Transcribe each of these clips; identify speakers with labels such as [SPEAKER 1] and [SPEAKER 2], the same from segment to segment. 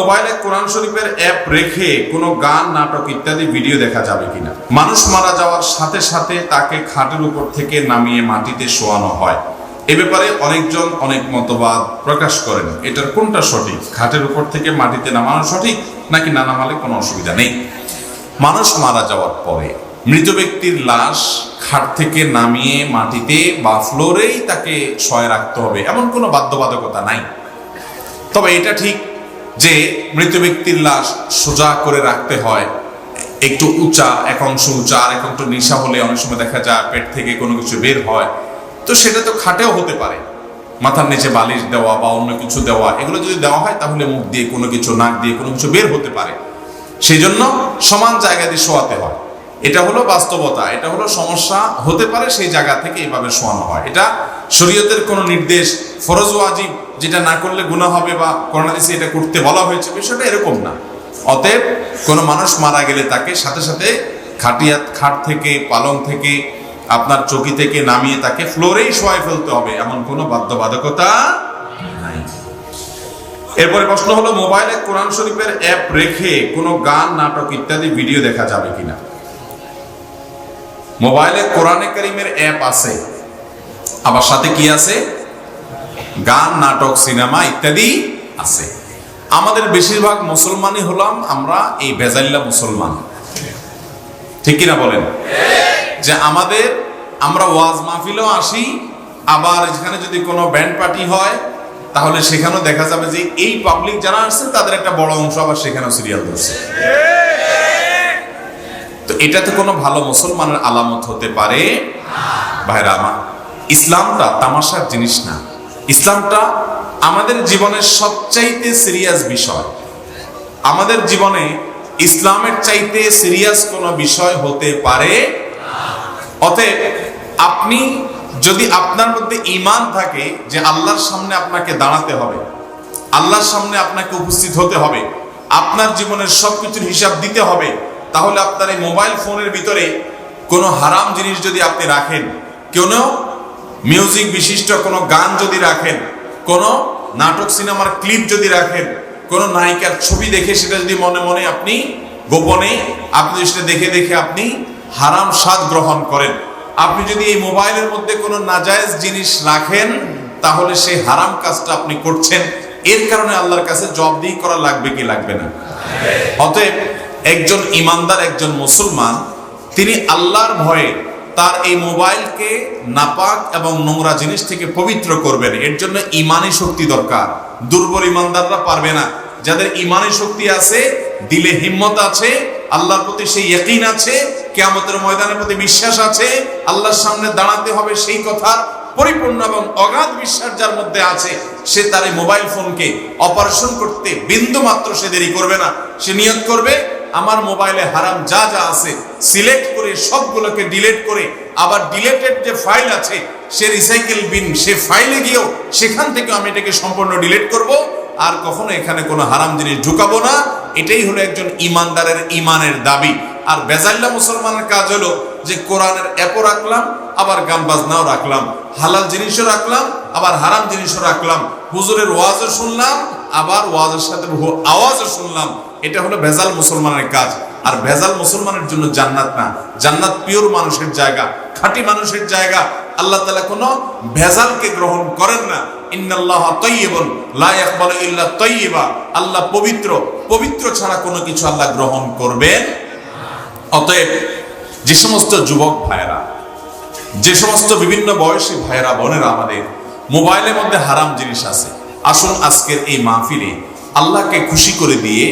[SPEAKER 1] মোবাইলে কোরআন শরীফের অ্যাপ রেখে কোনো গান, নাটক ইত্যাদি ভিডিও দেখা যাবে কিনা? মানুষ মারা যাওয়ার সাথে সাথে তাকে খাটের উপর থেকে নামিয়ে মাটিতে শোয়ানো হয়। এ ব্যাপারে অনেকজন অনেক মতবাদ প্রকাশ করেন। এটার কোনটা সঠিক? খাটের উপর থেকে মাটিতে নামানো সঠিক, নাকি না নামালে কোনো অসুবিধা নেই? মানুষ মারা যাওয়ার পরে মৃত ব্যক্তির লাশ খাট থেকে নামিয়ে মাটিতে বা ফ্লোরেই তাকে শয়ে রাখতে হবে, এমন কোনো বাধ্যবাধকতা নাই। তবে এটা ঠিক যে মৃত ব্যক্তির লাশ সোজা করে রাখতে হয়, একটু উঁচা, এক অংশ উঁচা আর এক অংশ নিশা হলে অনেক সময় দেখা যায় পেট থেকে কোনো কিছু বের হয়। তো সেটা তো খাটেও হতে পারে। মাথার নিচে বালিশ দেওয়া বা অন্য কিছু দেওয়া, এগুলো যদি দেওয়া হয় তাহলে মুখ দিয়ে কোনো কিছু, নাক দিয়ে কোনো কিছু বের হতে পারে। সেই জন্য সমান জায়গা দিয়ে শোয়াতে হয়। এটা হলো বাস্তবতা, এটা হলো সমস্যা, হতে পারে সেই জায়গা থেকে এইভাবে শোয়ানো হয়। এটা শরীয়তের কোনো নির্দেশ, ফরজ ওয়াজিব যেটা না করলে গুনাহ হবে বা করোনা দিছে এটা করতে বলা হয়েছে, বিষয়টা এরকম না। অতএব কোনো মানুষ মারা গেলে তাকে সাথে সাথে খাটিয়া খাট থেকে, পালং থেকে, আপনার চকি থেকে নামিয়ে তাকে ফ্লোরেই শোয়াই ফেলতে হবে, এমন কোনো বাধ্যবাধকতা নাই। এরপরে প্রশ্ন হলো, মোবাইলে কোরআন শরীফের অ্যাপ রেখে কোনো গান, নাটক ইত্যাদি ভিডিও দেখা যাবে কিনা? মোবাইলে কোরআনে কারিমের অ্যাপ আছে। আবার সাথে কি আছে? গান, নাটক, সিনেমা ইত্যাদি আছে। আমাদের বেশিরভাগ মুসলমানই হলাম আমরা এই বেজাল্লা মুসলমান। ঠিক কিনা বলেন? যে আমাদের আমরা ওয়াজ মাহফিলেও আসি, আবার এখানে যদি কোনো ব্যান্ড পার্টি হয়, তাহলে সেখানেও দেখা যাবে যে এই পাবলিক যারা আসছে, তাদের একটা বড় অংশ আবার সেখানেও সিরিয়াল ধরছে। তো এটা তো কোনো ভালো মুসলমানের আলামত হতে পারে। ভাইরা আমার ইসলামটা তামাশার জিনিস না। ইসলামটা আমাদের জীবনের সবচাইতে সিরিয়াস বিষয়। আমাদের জীবনে ইসলামের চাইতে সিরিয়াস কোনো বিষয় হতে পারে অতএব আপনি যদি আপনার মধ্যে ইমান থাকে যে আল্লাহর সামনে আপনাকে দাঁড়াতে হবে, আল্লাহর সামনে আপনাকে উপস্থিত হতে হবে, আপনার জীবনের সবকিছুর হিসাব দিতে হবে, তাহলে আপনার এই মোবাইল ফোনের ভিতরে কোনো হারাম জিনিস যদি আপনি রাখেন, কোনো? মিউজিক বিশিষ্ট কোনো গান যদি রাখেন, কোনো নাটক, সিনেমার ক্লিপ যদি রাখেন, কোনো নায়িকার ছবি দেখে সেটা যদি মনে মনে আপনি গোপনে, আপনি সেটা দেখে দেখে আপনি হারাম স্বাদ গ্রহণ করেন। আপনি যদি এই মোবাইলের মধ্যে কোনো নাজায়েজ জিনিস রাখেন, তাহলে সেই হারাম কাজটা আপনি করছেন। এর কারণে আল্লাহর কাছে জবাবদিহি করা লাগবে কি লাগবে না? অতএব একজন ইমানদার, একজন মুসলমান, তিনি আল্লাহর ভয়ে তার এই মোবাইলকে নাপাক এবং নোংরা জিনিস থেকে পবিত্র করবেন। এর জন্য ইমানি শক্তি দরকার। দুর্বল ইমানদাররা পারবে না। যাদের ইমানি শক্তি আছে, দিলে হিম্মত আছে, আল্লাহর প্রতি সেই ইয়কিন আছে, কেয়ামতের ময়দানের প্রতি বিশ্বাস আছে, আল্লাহর সামনে দাঁড়াতে হবে সেই কথার পরিপূর্ণ এবং অগাধ বিশ্বাস যার মধ্যে আছে, সে তার এই মোবাইল ফোনকে অপারেশন করতে বিন্দু মাত্র সে দেরি করবে না। সে নিয়ত করবে আমার মোবাইলে হারাম যা যা আছে, সিলেক্ট করে সবগুলোকে ডিলেট করে আবার ডিলেটেড যে ফাইল আছে, সে রিসাইকেল বিন সে ফাইলে গিয়েও সেখান থেকে আমি এটাকে সম্পূর্ণ ডিলেট করব। আর কখনো এখানে কোনো হারাম জিনিস ঢুকাবো না। এটাই হলো একজন ইমানদারের ইমানের দাবি। আর বেজাল্লা মুসলমানের কাজ হলো যে কোরআনের অ্যাপও রাখলাম, আবার গান বাজনাও রাখলাম। হালাল জিনিসও রাখলাম, আবার হারাম জিনিসও রাখলাম। হুজুরের ওয়াজও শুনলাম আবার ওয়াজের সাথে বহু আওয়াজও শুনলাম, এটা হলো ভেজাল মুসলমানের কাজ। আর ভেজাল মুসলমানের জন্য জান্নাত না। জান্নাত পিওর মানুষের জায়গা, খাঁটি মানুষের জায়গা। আল্লাহ তালা কোনো ভেজালকে গ্রহণ করেন না। ইন্নাল্লাহ তৈয়বন লা ইয়াকবালু ইল্লা তৈয়বা আল্লাহ পবিত্র পবিত্র ছাড়া কোনো কিছু আল্লাহ গ্রহণ করবেন অতএব যে সমস্ত যুবক ভাইয়েরা, যে সমস্ত বিভিন্ন বয়সী ভাইয়েরা, বোনেরা আমাদের মোবাইলের মধ্যে হারাম জিনিস আছে। আসুন আজকের এই মাহফিলে আল্লাহকে খুশি করে দিয়ে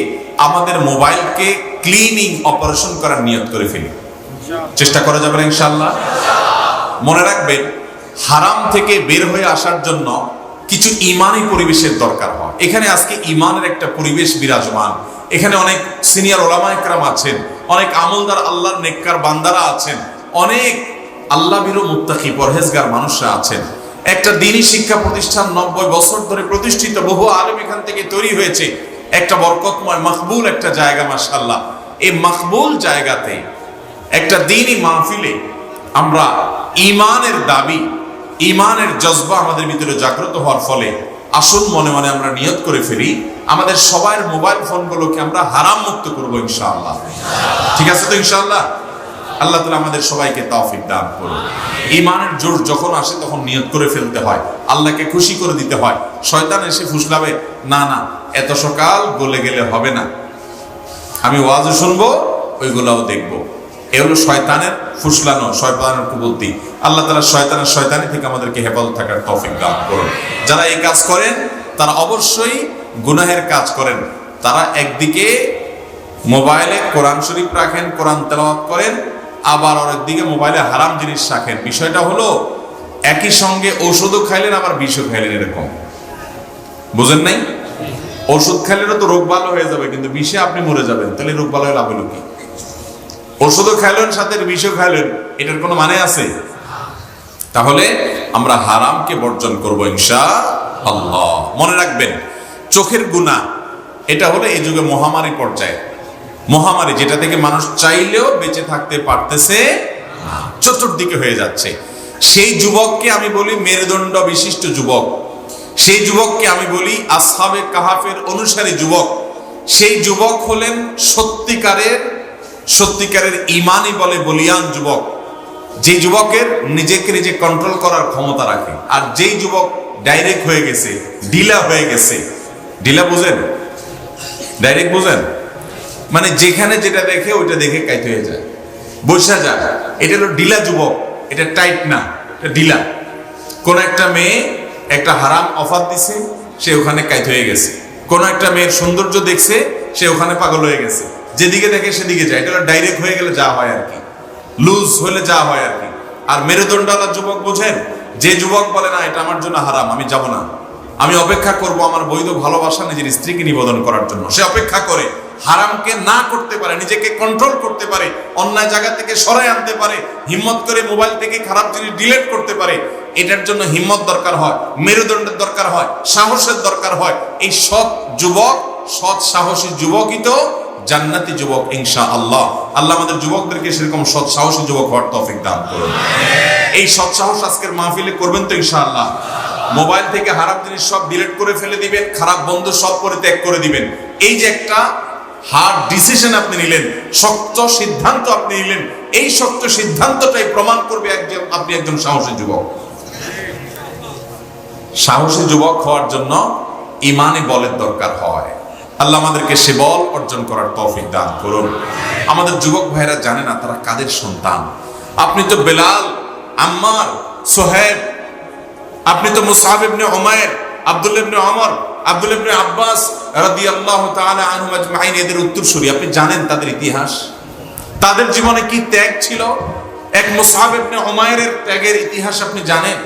[SPEAKER 1] আমাদের মোবাইলকে ক্লিনিং অপারেশন করার নিয়ত করে ফেলি। চেষ্টা করা যাবে ইনশাল্লাহ মনে রাখবেন, হারাম থেকে বের হয়ে আসার জন্য কিছু ইমানি পরিবেশের দরকার হয়। এখানে আজকে ইমানের একটা পরিবেশ বিরাজমান। এখানে অনেক সিনিয়র ওলামা একরাম আছেন, অনেক আমলদার আল্লাহর নেককার বান্দারা আছেন, অনেক আল্লাহ বিরো মুত্তাকি পরহেজগার মানুষরা আছেন। একটা দিনই শিক্ষা প্রতিষ্ঠান নব্বই বছর ধরে প্রতিষ্ঠিত, বহু আলেম এখান থেকে তৈরি হয়েছে। একটা বরকতময় মাকবুল একটা জায়গা মাসাল্লাহ এই মাকবুল জায়গাতে একটা দিনই মাহফিলে আমরা ইমানের দাবি ইমানের জজবা আমাদের ভিতরে জাগ্রত হওয়ার ফলে আসুন মনে মনে আমরা নিয়ত করে ফেলি, আমাদের সবার মোবাইল ফোনগুলোকে আমরা হারাম মুক্ত করব ইনশাআল্লাহ। ঠিক আছে তো ইনশাআল্লাহ? আল্লাহ তালা আমাদের সবাইকে তৌফিক দান করুন। ইমানের জোর যখন আসে তখন নিয়ত করে ফেলতে হয়। আল্লাহকে খুশি করে দিতে হয়। শয়তান এসে ফুসলাবে, না না, এত সকাল গলে গেলে হবে না। আমি ওয়াজও শুনব, ওইগুলাও দেখব। এ হলো শয়তানের ফুসলানো, শয়তানের কুবুদ্ধি আল্লাহ তালা শয়তানের শয়তানি থেকে আমাদেরকে হেফাজত থাকার তৌফিক দান করুন। যারা এই কাজ করেন, তারা অবশ্যই গুনাহের কাজ করেন। তারা একদিকে মোবাইলে কোরআন শরীফ রাখেন, কোরআন তেলাওয়াত করেন আবার অনেক দিকে মোবাইলে হারাম জিনিস রাখেন। বিষয়টা হলো, একই সঙ্গে ঔষধও খাইলেন, আবার বিষও খাইলেন এরকম। বুঝেন নাই? ওষুধ খাইলেও তো রোগ ভালো হয়ে যাবে, কিন্তু বিষে আপনি মরে যাবেন, তাহলে রোগ ভালো হয়ে লাভ হলো কি? ওষুধও খাইলেন, সাথে বিষও খাইলেন, এটার কোনো মানে আছে? তাহলে আমরা হারামকে বর্জন করব ইনশা আল্লাহ। মনে রাখবেন, চোখের গুণা এটা হলো এই যুগে মহামারী পর্যায়ে। মহামারী, যেটা থেকে মানুষ চাইলেও বেঁচে থাকতে পারতেছে চতুর্দিকে হয়ে যাচ্ছে। সেই যুবককে আমি বলি মেরুদণ্ড বিশিষ্ট যুবক। সেই যুবককে আমি বলি আসহাবে কাহাফের অনুসারী যুবক। সেই যুবক হলেন সত্যিকারের সত্যিকারের ইমানই বলে বলিয়ান যুবক। যে যুবকের নিজেকে নিজে কন্ট্রোল করার ক্ষমতা রাখে। আর যেই যুবক ডাইরেক্ট হয়ে গেছে ডিলা হয়ে গেছে ডিলা বুঝেন? ডাইরেক্ট বুঝেন? মানে যেখানে যেটা দেখে, ওইটা দেখে কাইতে হয়ে যায়। বোঝা যায়। এটা হলো ডিলা যুবক। এটা টাইট না, এটা ডিলা। কোন একটা মেয়ে একটা হারাম অফার দিছে, সে ওখানে কাইত হয়ে গেছে। কোন একটা মেয়ের সৌন্দর্য দেখছে, সে ওখানে পাগল হয়ে গেছে। যেদিকে দেখে সেদিকে যায়। এটা ডাইরেক্ট হয়ে গেলে যা হয় আর কি। লুজ হলে যা হয় আর কি। আর মেরুদণ্ডওয়ালা যুবক বোঝেন? যে যুবক বলে, না, এটা আমার জন্য হারাম, আমি যাব না। আমি অপেক্ষা করব আমার বৈধ ভালোবাসা নিজের স্ত্রীকে নিবেদন করার জন্য। সে অপেক্ষা করে। হারামকে না করতে পারে, নিজেকে কন্ট্রোল করতে পারে, অন্যায় জায়গা থেকে সরাই আনতে পারে, হিম্মত করে মোবাইল থেকে খারাপ জিনিস ডিলিট করতে পারে, এটার জন্য হিম্মত দরকার হয়, মেরুদণ্ডের দরকার হয়, সাহসের দরকার হয়। এই সৎ যুবক, সৎ সাহসী যুবকই তো জান্নাতি যুবক ইনশা আল্লাহ আল্লাহ আমাদের যুবকদেরকে সেরকম সৎ সাহসী যুবক হওয়ার তৌফিক দান করুন। এই সৎ সাহস আজকের মাহফিলে করবেন তো ইনশাআল্লাহ। মোবাইল থেকে খারাপ জিনিস সব ডিলেট করে ফেলে দিবেন, খারাপ বন্ধু সব পরিত্যাগ করে দিবেন। এই যে একটা হার্ড ডিসিশন আপনি নিলেন, শক্ত সিদ্ধান্ত আপনি নিলেন, এই শক্ত সিদ্ধান্তটাই প্রমাণ করবে একজন, আপনি একজন সাহসী যুবক। সাহসী যুবক হওয়ার জন্য ইমানে বলের দরকার হয়। আল্লাহ আমাদেরকে সে বল অর্জন করার তৌফিক দান করুন। আমাদের যুবক ভাইরা জানে না তারা কাদের সন্তান। আপনি তো বেলাল, আম্মার, সোহেব, আপনি তো মুসাহাব ইবনে উমায়ের আব্দুল ইবনে আব্দুল ইবনে আব্বাস রাদিয়াল্লাহু তাআলা আনহুম আজমাইন এদের উত্তরসূরি। আপনি জানেন তাদের ইতিহাস? তাদের জীবনে কি ত্যাগ ছিল? এক মুসাহাব ইবনে উমায়ের ত্যাগের ইতিহাস আপনি জানেন?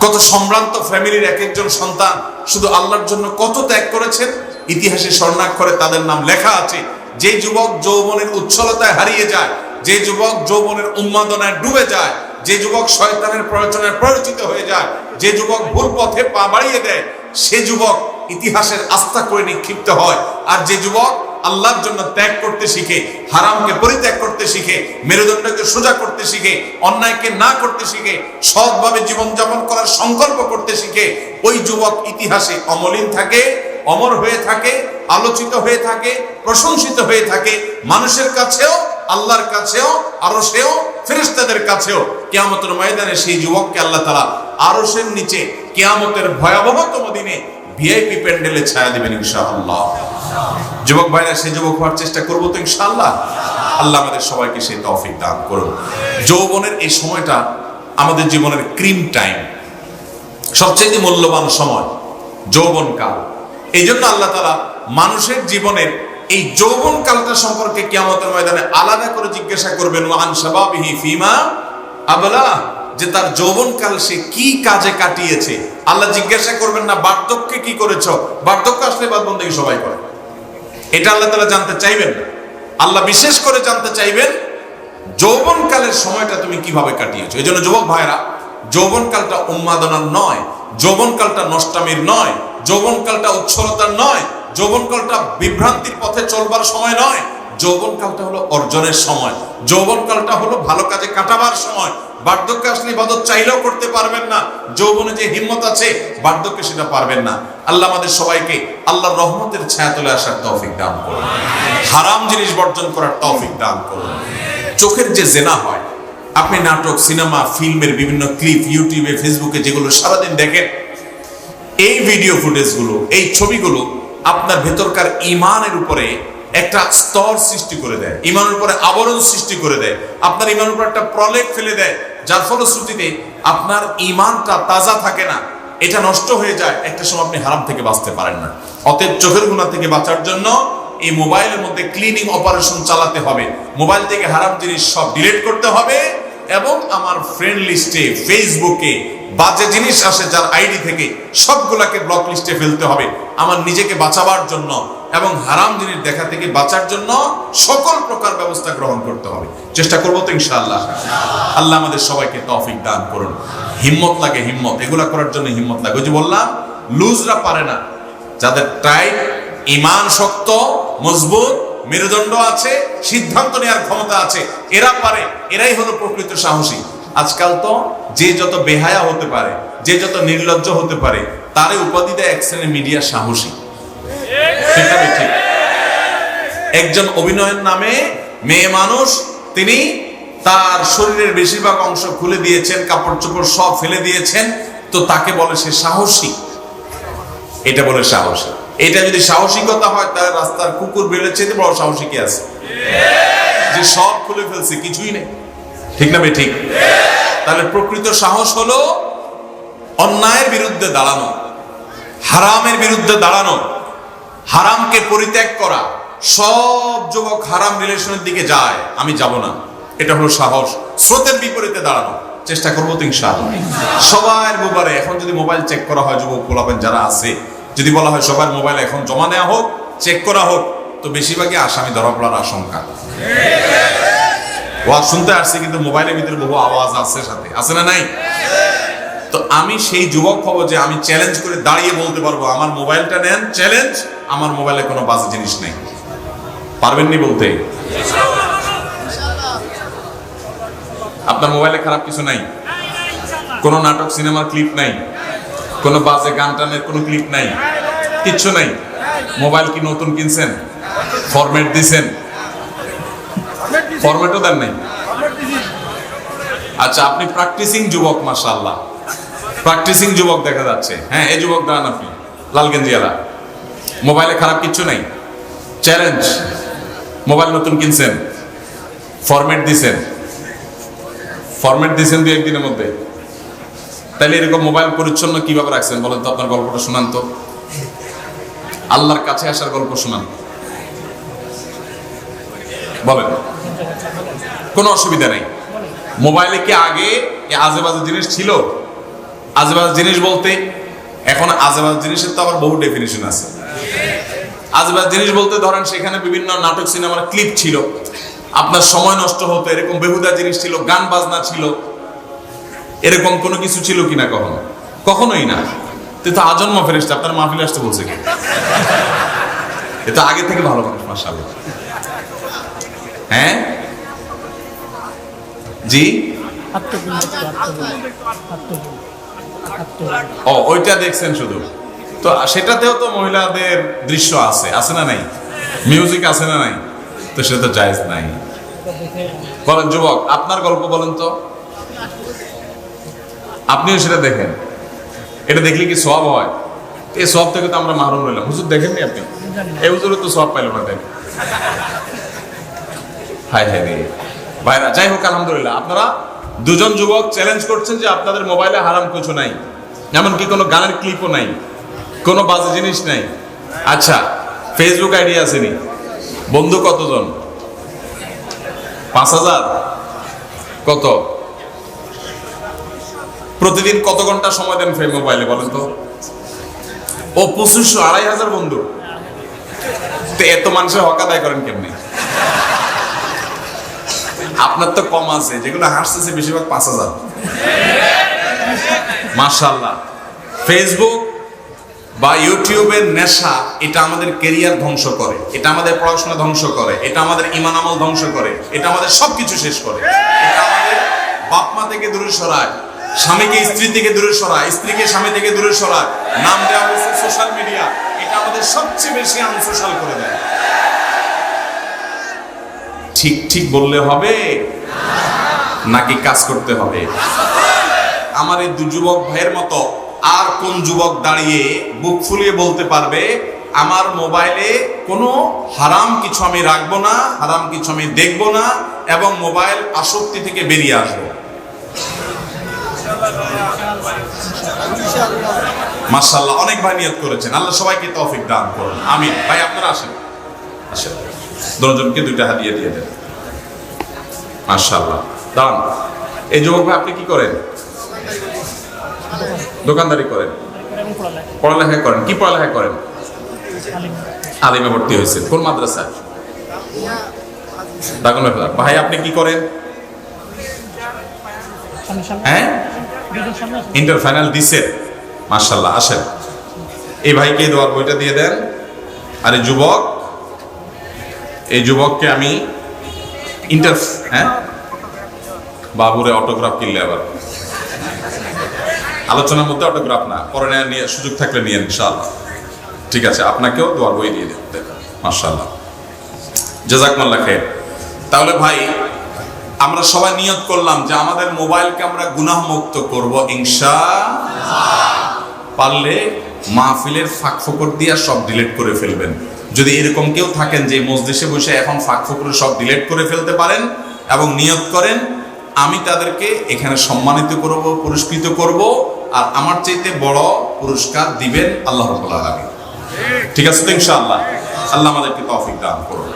[SPEAKER 1] কত সম্ভ্রান্ত ফ্যামিলির এক একজন সন্তান শুধু আল্লাহর জন্য কত ত্যাগ করেছেন? ইতিহাসে স্বর্ণাক্ষরে তাদের নাম লেখা আছে, যে যুবক যৌবনের উচ্ছলতায় হারিয়ে যায়, যে যুবক যৌবনের উন্মাদনায় ডুবে যায় যে যুবক শয়তানের প্রয়োজনে প্ররোচিত হয়ে যায়, যে যুবক ভুল পথে পা বাড়িয়ে দেয়, সে যুবক ইতিহাসের আস্থা করে নিক্ষিপ্ত হয়। আর যে যুবক আল্লাহর জন্য ত্যাগ করতে শিখে, হারামকে পরিত্যাগ করতে শিখে, মেরুদণ্ডকে সোজা করতে শিখে, অন্যায়কে না করতে শিখে, সৎভাবে জীবনযাপন করার সংকল্প করতে শিখে, ওই যুবক ইতিহাসে অমলিন থাকে। অমর হয়ে থাকে, আলোচিত হয়ে থাকে, প্রশংসিত হয়ে থাকে মানুষের কাছেও, আল্লাহর কাছেও আরও সেও ফেরেস্তাদের কাছেও। কেয়ামতের ময়দানে সেই যুবককে আল্লাহ তালা আরশের নিচে কেয়ামতের ভয়াবহতম দিনে ভিআইপি প্যান্ডেলে ছায়া দিবেন ইনশাআল্লাহ। যুবক ভাইরা, সেই যুবক হওয়ার চেষ্টা করব তো ইনশাআল্লাহ। আল্লাহ আমাদের সবাইকে সেই তৌফিক দান করুন। যৌবনের এই সময়টা আমাদের জীবনের ক্রিম টাইম। সবচেয়ে মূল্যবান সময় যৌবনকাল। এই জন্য আল্লাহ তালা মানুষের জীবনের এই যৌবন কালটা সম্পর্কে কিয়ামতের ময়দানে আলাদা করে জিজ্ঞাসা করবেন ওয়ান শাবাবিহি ফিমা আবলা? যে তার যৌবনকাল সে কি কাজে কাটিয়েছে? আল্লাহ জিজ্ঞাসা করবেন, না, বার্ধক্যে কি করেছ? বার্ধক্য আসলে বাদ বন্দেগী সবাই করে। এটা আল্লাহ তালা জানতে চাইবেন না। আল্লাহ বিশেষ করে জানতে চাইবেন যৌবনকালের সময়টা তুমি কীভাবে কাটিয়েছো? এই জন্য যুবক ভাইরা যৌবনকালটা উন্মাদনার নয় যৌবনকালটা নষ্টামির নয় যৌবনকালটা উচ্ছলতার নয়, যৌবনকালটা বিভ্রান্তির পথে চলবার সময় নয়, যৌবনকালটা হলো অর্জনের সময়। যৌবনকালটা হলো ভালো কাজে কাটাবার সময়। বার্ধক্য আসলে ইবাদত চাইলেও করতে পারবেন না, যৌবনে যে হিম্মত আছে, বার্ধক্যে সেটা পারবেন না। আল্লাহ আমাদের সবাইকে আল্লাহর রহমতের ছায়া তুলে আসার তৌফিক দান করুন। হারাম জিনিস বর্জন করার তৌফিক দান করুন। চোখের যে জেনা হয়, আপনি নাটক, সিনেমা, ফিল্মের বিভিন্ন ক্লিপ, ইউটিউবে, ফেসবুকে যেগুলো সারাদিন দেখেন এই ভিডিও ফুটেজগুলো এই ছবিগুলো আপনার ভেতরকার ইমানের উপরে একটা স্তর সৃষ্টি করে দেয়। ইমানের উপরে আবরণ সৃষ্টি করে দেয়। আপনার ইমানের উপর একটা প্রলেপ ফেলে দেয়। যার ফলশ্রুতিতে আপনার ইমানটা তাজা থাকে না। এটা নষ্ট হয়ে যায়। একটা সময় আপনি হারাম থেকে বাঁচতে পারেন না। অতএব চোখের গুণা থেকে বাঁচার জন্য এই মোবাইলের মধ্যে ক্লিনিং অপারেশন চালাতে হবে। মোবাইল থেকে হারাম জিনিস সব ডিলিট করতে হবে। এবং আমার ফ্রেন্ড লিস্টে ফেসবুকে বাজে জিনিস আসে যার আইডি থেকে সবগুলাকে ব্লক লিস্টে ফেলতে হবে। আমার নিজেকে বাঁচাবার জন্য এবং হারাম জিনিস দেখা থেকে বাঁচার জন্য সকল প্রকার ব্যবস্থা গ্রহণ করতে হবে। চেষ্টা করব তো ইনশাআল্লাহ। আল্লাহ আমাদের সবাইকে তফিক দান করুন। হিম্মত লাগে হিম্মত, এগুলা করার জন্য হিম্মত লাগে। ওই যে বললাম লুজরা পারে না। যাদের টাইট ইমান শক্ত, মজবুত, মেরুদণ্ড আছে, সিদ্ধান্ত নেওয়ার ক্ষমতা আছে, এরা পারে। এরাই হলো প্রকৃত সাহসী। আজকাল তো যে যত বেহায়া হতে পারে, যে যত নির্লজ্জ হতে পারে তারে উপাধি দেয় এক শ্রেণির মিডিয়া সাহসী। একজন অভিনয়ের নামে মেয়ে মানুষ, তিনি তার শরীরের বেশিরভাগ অংশ খুলে দিয়েছেন কাপড় চোপড় সব ফেলে দিয়েছেন, তো তাকে বলে সে সাহসী। এটা বলে সাহসী। এটা যদি সাহসিকতা হয়, তাহলে রাস্তার কুকুর বেড়ে চেয়ে বড় সাহসী কি আছে? যে সব খুলে ফেলছে, কিছুই নেই। ঠিক না ঠিক তাহলে প্রকৃত সাহস হলো অন্যায়ের বিরুদ্ধে দাঁড়ানো, হারামের বিরুদ্ধে দাঁড়ানো, হারামকে পরিত্যাগ করা। সব যুবক হারাম রিলেশনের দিকে যায়, আমি যাব না। এটা হলো সাহস। স্রোতের বিপরীতে দাঁড়ানো। চেষ্টা করব তো সবার মোবাইলে এখন যদি মোবাইল চেক করা হয়, যুবক পোলাপেন যারা আছে, যদি বলা হয় সবার মোবাইল এখন জমা নেওয়া হোক চেক করা হোক, তো বেশিরভাগই আসামি ধরা পড়ার আশঙ্কা। ওয়াজ শুনতে আসছে, কিন্তু মোবাইলের ভিতরে বহু আওয়াজ আছে সাথে। আছে না নাই? তো আমি সেই যুবক হব যে আমি চ্যালেঞ্জ করে দাঁড়িয়ে বলতে পারব, আমার মোবাইলটা নেন চ্যালেঞ্জ আমার মোবাইলে কোনো বাজে জিনিস নেই। পারবেননি বলতে? আপনার মোবাইলে খারাপ কিছু নাই? কোনো নাটক, সিনেমার ক্লিপ নাই? কোনো বাজে গান টানের কোনো ক্লিপ নাই? কিচ্ছু নাই? মোবাইল কি নতুন কিনছেন? ফরম্যাট দিছেন? ফরম্যাটও দেন নাই। আচ্ছা আপনি প্র্যাকটিসিং যুবক মাশাআল্লাহ। প্র্যাকটিসিং যুবক দেখা যাচ্ছে। হ্যাঁ এই যুবক দাঁড়ান আপনি লালগেঞ্জিয়ালা মোবাইলে খারাপ কিচ্ছু নাই। চ্যালেঞ্জ মোবাইল নতুন কিনছেন। ফরম্যাট দিছেন। ফরম্যাট দিছেন দু একদিনের মধ্যে। তাহলে এরকম মোবাইল পরিচ্ছন্ন কীভাবে রাখছেন? বলেন তো আপনার গল্পটা শোনান তো। আল্লাহর কাছে আসার গল্প শোনান। বলেন। কোনো অসুবিধা নেই। মোবাইলে কি আগে এ আজে বাজে জিনিস ছিল? আজে বাজে জিনিস বলতে, এখন আজে বাজে জিনিসের তো আবার বহু ডেফিনেশন আছে। আজে বাজে জিনিস বলতে ধরেন সেখানে বিভিন্ন নাটক, সিনেমার ক্লিপ ছিল। আপনার সময় নষ্ট হতো, এরকম বেহুদা জিনিস ছিল, গান বাজনা ছিল। এরকম কোনো কিছু ছিল কিনা কখনো? কখনোই না। তুই তো আজন্ম ফেরেস্তা আপনার মাহফিলে আসতে বলছে কি? এটা আগে থেকে ভালো মানুষ মাসাল্লাহ হ্যাঁ? জি? ও, ওইটা দেখছেন শুধু। তো সেটাতেও তো মহিলাদের দৃশ্য আছে আছে না নাই? মিউজিক আছে না নাই? তো সেটা তো জায়েজ নাই। বলেন, যুবক, আপনার গল্প বলেন তো। আপনিও সেটা দেখেন। এটা দেখলে কি সব হয়? এই সব থেকে তো আমরা মাহরুম রইলাম। হুজুর দেখেননি আপনি? এই হুজুরে তো সব পাইল না, দেখ। হাই হাই রে ভাইরা, যাই হোক, আলহামদুলিল্লাহ। আপনারা দুজন যুবক চ্যালেঞ্জ করছেন যে আপনাদের মোবাইলে হারাম কিছু নাই। এমনকি কোনো গানের ক্লিপও নাই। কোনো বাজে জিনিস নাই। আচ্ছা ফেসবুক আইডি আসেনি বন্ধু কতজন? পাঁচ হাজার? কত? প্রতিদিন কত ঘণ্টা সময় দেন ফের মোবাইলে বলেন তো? ও, পঁচিশশো আড়াই হাজার বন্ধু। তো, এত মানুষের হক আদায় করেন কেমনি? আপনার তো কম আছে, যেগুলো হাসতেছে বেশিরভাগ পাঁচ হাজার। মার্শাল্লাহ ফেসবুক বা ইউটিউবের নেশা এটা আমাদের কেরিয়ার ধ্বংস করে, এটা আমাদের পড়াশোনা ধ্বংস করে, এটা আমাদের ইমান আমল ধ্বংস করে, এটা আমাদের সবকিছু শেষ করে। এটা আমাদের বাপ মা থেকে দূরে সরায়, স্বামীকে স্ত্রী থেকে দূরে সরায়, স্ত্রীকে স্বামী থেকে দূরে সরায়, নাম দেওয়া হয়েছে সোশ্যাল মিডিয়া এটা আমাদের সবচেয়ে বেশি আনসোশ্যাল করে দেয়। ঠিক ঠিক বললে হবে? নাকি কাজ করতে হবে? আমার এই দু যুবক ভাইয়ের মতো আর কোন যুবক দাঁড়িয়ে বুক ফুলিয়ে বলতে পারবে, আমার মোবাইলে কোনো হারাম কিছু আমি রাখব না, হারাম কিছু আমি দেখব না, এবং মোবাইল আসক্তি থেকে বেরিয়ে আসব। মার্শাল্লাহ অনেক ভাই নিয়ত করেছেন। আল্লাহ সবাইকে তৌফিক দান করুন। আমি ভাই, আপনারা আসেন। আসেন। দুজনকে দুইটা হাদিয়া দিয়ে দেন। মার্শাল্লাহ দান এই যুবক ভাই, আপনি কি করেন? দোকানদারি করেন? পড়ালেখা করেন? কি পড়ালেখা করেন? আলিমে ভর্তি হয়েছে কোন মাদ্রাসা? ভাই, আপনি কি করেন? হ্যাঁ? ইন্টার ফাইনাল দিছে মার্শাল্লাহ আসেন। এই ভাইকে দেওয়ার বইটা দিয়ে দেন। আর যুবক এই যুবককে আমি ইন্টার হ্যাঁ? বাবুরে অটোগ্রাফ কিনলে আবার। আলোচনার মধ্যে অটোগ্রাফ না, পরে নিয়ে সুযোগ থাকলে নিয়ে ইনশাআল্লাহ। ঠিক আছে, আপনাকেও দোয়ার বই দিয়ে দেন মার্শাল্লাহ জাজাকমাল্লা খেয়ে তাহলে ভাই, আমরা সবাই নিয়ত করলাম যে আমাদের মোবাইলকে আমরা গুনাহ মুক্ত করব, ইনশা পারলে মাহফিলের ফাঁক ফোকর দিয়ে সব ডিলিট করে ফেলবেন। যদি এরকম কেউ থাকেন যে মসজিষে বসে এখন ফাঁক ফুকুরে সব ডিলেট করে ফেলতে পারেন এবং নিয়োগ করেন, আমি তাদেরকে এখানে সম্মানিত করব, পুরস্কৃত করব, আর আমার চাইতে বড় পুরস্কার দিবেন আল্লাহ ঠিক আছে তো ইনশাআল্লাহ। আল্লাহ আমাদেরকে তৌফিক দান করুন।